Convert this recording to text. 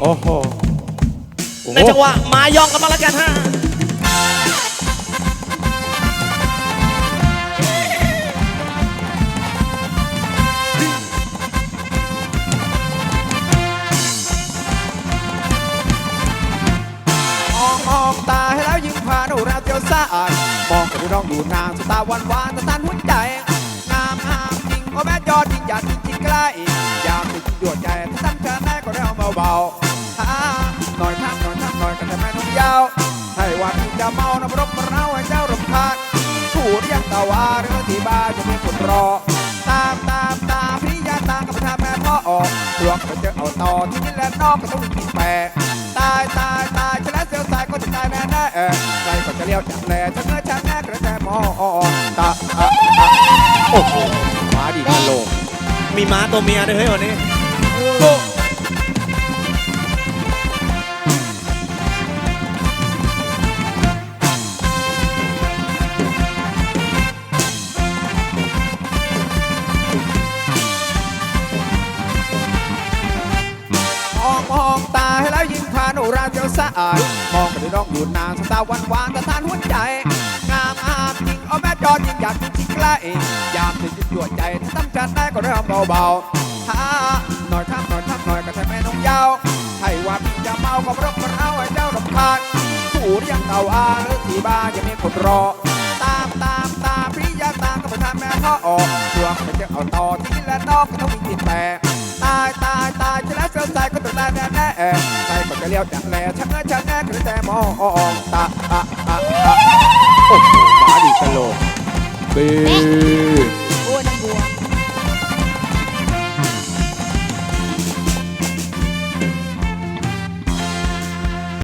โอ้โหโอ้โหในจังหวะมายองกันมาแล้วกันฮะมองมองตาให้แล้วยิ้มผ่านโอราเตียวซ่านมองไปดูน้องดูนางสตาหวานหวานตะตันหัวใจงามงามจริงโอ้แม่ยอดจริงอยากจริงจริงใกล้อยากจะจริงยวดใจถ้าตั้งใจแม่ก็ได้ เบาๆฮ่าหน่อยทักหน่อยทักหน่อยกันแต่แม่น้องยาวให้วันจะเมานะรบมาเราให้เจ้ารำคาญถูเรียกตาวาเรื่องที่บ้านจะมีคนรอ ตามตามตามพี่ยาตามกับทำแม่พ่อออกตัวก็จอเอาต่อที่นี่และนอกก็ต้องมีแปรตายตายตายฉันแล้วเสียวสายก็จะตายแน่แน่ใครก็จะเลี้ยวจากแหล่ฉันเมื่อฉันแน่กระแจมอตาโอ้โหมาดีกันโลมีม้าตัวเมียด้วยเฮ้ยวันนี้านโอราเดียวสะอาดมองไปดูน้องอยู่นานสตาวานหวานตะทานหัวใจ งามงามจริงเอาแม่จอจริงอยากจริงใกล้อยากจะจิ้มยวดใจถ้าตั้งใจได้ก็เริ่มเบาๆฮ่าหน่อยทักหน่อยทักหน่อยก็ใช่แม่น้องยาวให้ว่าปีจะเมาก็รบมาเอาให้เจ้ารำคาญผู้เรียกเอาอาหรือที่บ้านยังมีคนรอ ตามตามตามพี่ยาตามก็ไปทำแม่พ่อออกตัวก็ไปเจอเอาต่อที่และนอกก็ต้องมีติดแปรตายตายตายจะแล้วเสียใจก็ต้องได้แน่แน่ จะเลี้ยวจะแหล่ชะเงยชักแน่คือแต่มองตาโอ้โหมาดีสโลกบี